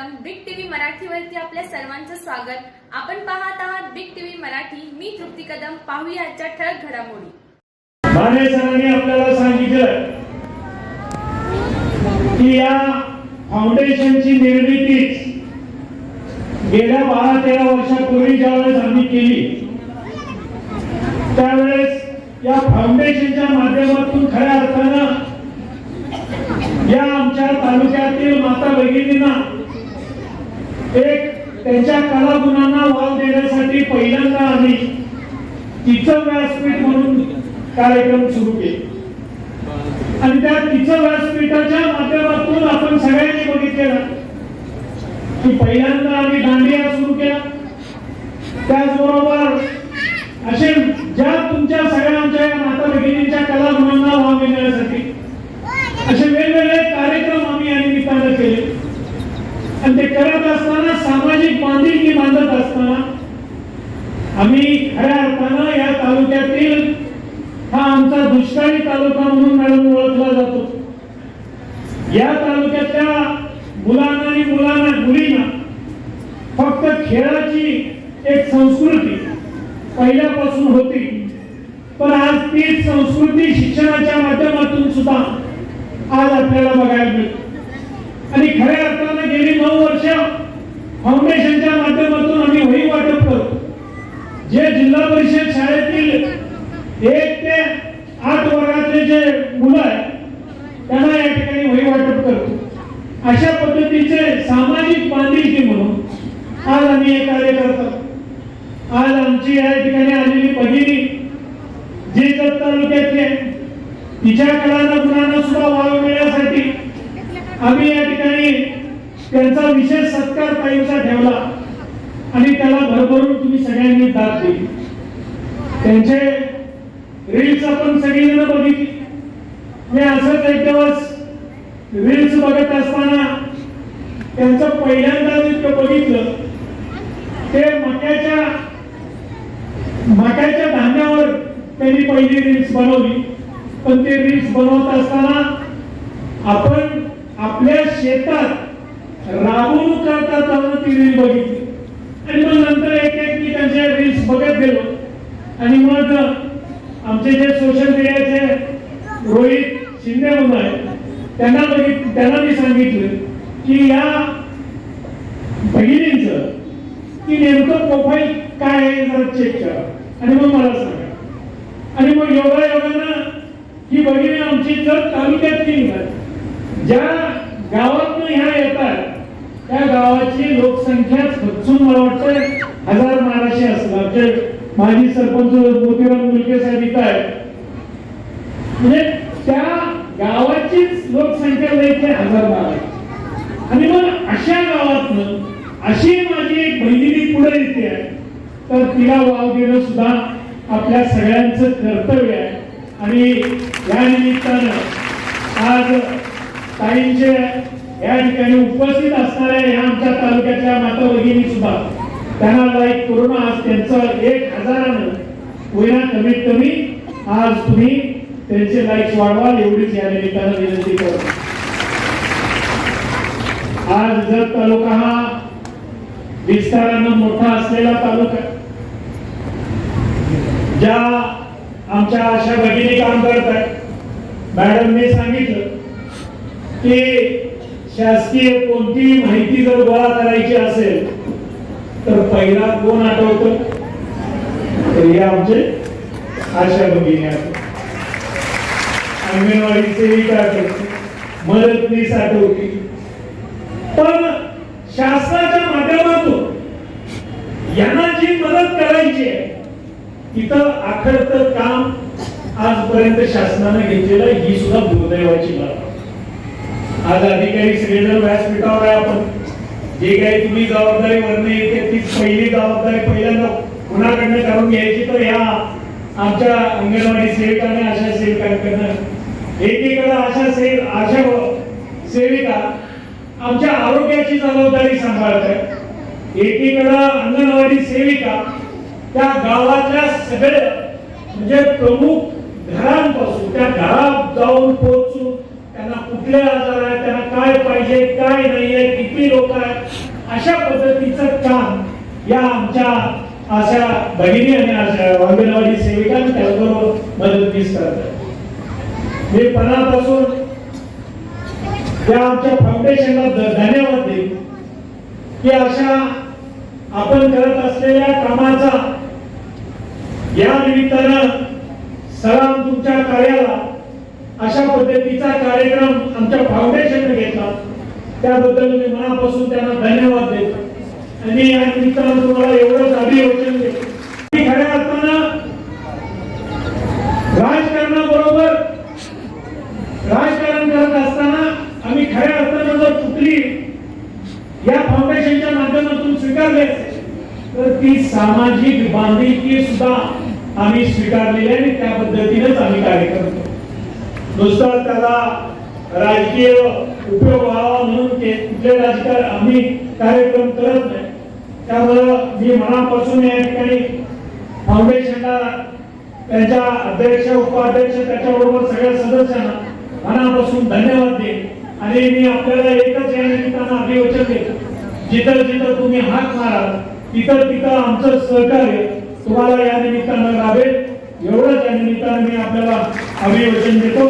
सर्वप्रथम big TV मराठीवरती आपल्या सर्वांचं स्वागत. आपण पाहत आहात बिग टीव्ही मराठी. मी तृप्ती कदम. पाहूया आजच्या ठळक घडामोडी. माने सरांनी आपल्याला सांगितलं की या फाउंडेशनची निर्मितीच गेल्या बारा तेरा वर्षापूर्वी ज्यावेळेस आम्ही केली त्यावेळेस या फाउंडेशनच्या माध्यमातून खऱ्या अर्थानं या आमच्या तालुक्यातील माता भगिनींना एक त्यांच्या कलागुणांना वाव देण्यासाठी पहिल्यांदा आम्ही तिचं व्यासपीठ म्हणून कार्यक्रम सुरू केले. आणि त्या तिचं व्यासपीठाच्या माध्यमातून आपण सगळ्यांनी बघितलेलं की पहिल्यांदा आम्ही दांडिया सुरू केला. त्याचबरोबर असे ज्या तुमच्या सगळ्यांच्या या माता भगिनींच्या कलागुणांना वाव देण्यासाठी असे वेगवेगळे कार्यक्रम आम्ही या निमित्तानं केले आणि ते करत असताना सामाजिक बांधिलकी बांधत असताना आम्ही खऱ्या अर्थानं या तालुक्यातील हा आमचा दुष्काळी तालुका म्हणून मॅडम ओळखला जातो. या तालुक्यातल्या मुलांना आणि मुलांना मुलींना फक्त खेळाची एक संस्कृती पहिल्यापासून होती. पण आज तीच संस्कृती शिक्षणाच्या माध्यमातून सुद्धा आज आपल्याला बघायला मिळते. आणि खऱ्या अर्थानं गेली नऊ वर्ष फाउंडेशन माध्यमातून आम्ही वही वाटप करतो जे जिल्हा परिषद शाळेतील एक ते आठ वर्गातले जे मुलं आहेत त्यांना या ठिकाणी वही वाटप करतो. अशा पद्धतीचे सामाजिक बांधिलकी म्हणून आज आम्ही हे कार्य करतो आज आमची या ठिकाणी आलेली भगिनी जी जत तालुक्यातली आहे तिच्या कलांना गुणांना सुद्धा वाव मिळण्यासाठी आम्ही या ठिकाणी त्यांचा विशेष सत्कार ताईंचा ठेवला. आणि त्याला भरभरून तुम्ही सगळ्यांनी दाद दिली. त्यांचे रील्स आपण सगळीजण बघितली. मी असंच एक दिवस रील्स बघत असताना त्यांचं पहिल्यांदा जितकं बघितलं. ते मक्याच्या मक्याच्या धान्यावर त्यांनी पहिली रील्स बनवली. पण ते रील्स बनवत असताना आपण आपल्या शेतात राबवणूक करता जाऊन ती रील बघितली. आणि मग नंतर एक एक मी त्यांच्या रील्स बघत गेलो. आणि मग आमचे जे सोशल मीडियाचे रोहित शिंदे म्हणून आहेत त्यांना बघित त्यांना मी सांगितलं की या भगिनींचं की नेमकं प्रोफाईल काय आहे जरा चेक करा. आणि मग मला सांगा. आणि मग योगा योगानं ही भगिनी आमची जर तालुक्यातली निघाली ज्या गावातनं ह्या येतात त्या गावाची लोकसंख्या खचून मला वाटतं हजार बाराशे असणार. म्हणजे माजी सरपंच मोतीराम मुलके साहेब इथं आहेत. म्हणजे त्या गावाचीच लोकसंख्या द्यायची हजार बाराशे आणि मग अशा गावातनं अशी माझी एक बहिणी पुढे येते आहे. तर तिला वाव देणं सुद्धा आपल्या सगळ्यांचं कर्तव्य आहे. आणि या निमित्तानं आज ताईंचे या ठिकाणी उपस्थित असणाऱ्या या आमच्या तालुक्यातल्या माता भगिनी सुद्धा त्यांना लाईक करून आज त्यांचं एक हजारानं होईना कमीत कमी आज तुम्ही त्यांचे लाईक्स वाढवाल एवढीच या निमित्तानं विनंती करतो. आज जर तालुका हा विस्तारानं मोठा असलेला तालुका ज्या आमच्या अशा भगिनी काम करत आहेत मॅडमने सांगितलं की शासकीय कोणतीही माहिती जर गोळा करायची असेल तर पहिला कोण आठवतो? तर हे आमचे आशा भगिनी अंगणवाडी सेविका आठवते मदतनीस आठवते पण शासनाच्या माध्यमातून यांना जी मदत करायची आहे तिथं अखरत काम आजपर्यंत शासनाने घेतलेलं ही सुद्धा दुर्दैवाची बाब आहे. आज अधिकारी श्रीधर व्यासपीठावर आहे आपण. जे काही तुम्ही जबाबदारी वरणे येते तीच पहिली जबाबदारी पहिल्यांदा कुणाकडनं करून घ्यायची तर ह्या आमच्या अंगणवाडी सेविकाने आशा सेविकांकडनं. एकीकडे आशा सेव आशा सेविका आमच्या आरोग्याची जबाबदारी सांभाळत आहे एकीकडे अंगणवाडी सेविका त्या गावातल्या सगळ्या म्हणजे प्रमुख घरांपासून त्या घरात जाऊन पोहोचून कुठले आजार आहेत त्यांना काय पाहिजे काय नाहीये किती लोक आहेत अशा पद्धतीचं काम या आमच्या अशा बहिणी आणि अंगणवाडी सेविका त्याचबरोबर मदतनीस करतात मी पणापासून या आमच्या फाउंडेशनला धन्यवाद देईन की अशा आपण करत असलेल्या कामाचा या निमित्तानं सलाम तुमच्या कार्याला अशा पद्धतीचा कार्यक्रम आमच्या फाउंडेशनने घेतला. त्याबद्दल मी मनापासून त्यांना धन्यवाद देतो. आणि या निमित्तानं तुम्हाला एवढंच अभिवचन देतो. खऱ्या अर्थानं राजकारणाबरोबर राजकारण करत असताना आम्ही खऱ्या अर्थानं जर चुकली या फाउंडेशनच्या माध्यमातून स्वीकारले तर ती सामाजिक बांधिलकी सुद्धा आम्ही स्वीकारलेली आहे आणि त्या पद्धतीनेच आम्ही कार्य करतो. नुसतं त्याला राजकीय उपयोग व्हावा म्हणून कुठले राजकारण आम्ही कार्यक्रम करत नाही. त्यामुळं मी मनापासून या ठिकाणी फाउंडेशनला त्याच्या अध्यक्ष उपाध्यक्ष त्याच्याबरोबर सगळ्या सदस्यांना मनापासून धन्यवाद देईन. आणि मी आपल्याला एकच या निमित्तानं अभिवचन देतो जिथं जिथं तुम्ही हात माराल तिथं तिथं आमचं सहकार्य तुम्हाला या निमित्तानं लाभेल एवढंच या निमित्तानं मी आपल्याला अभिवचन देतो.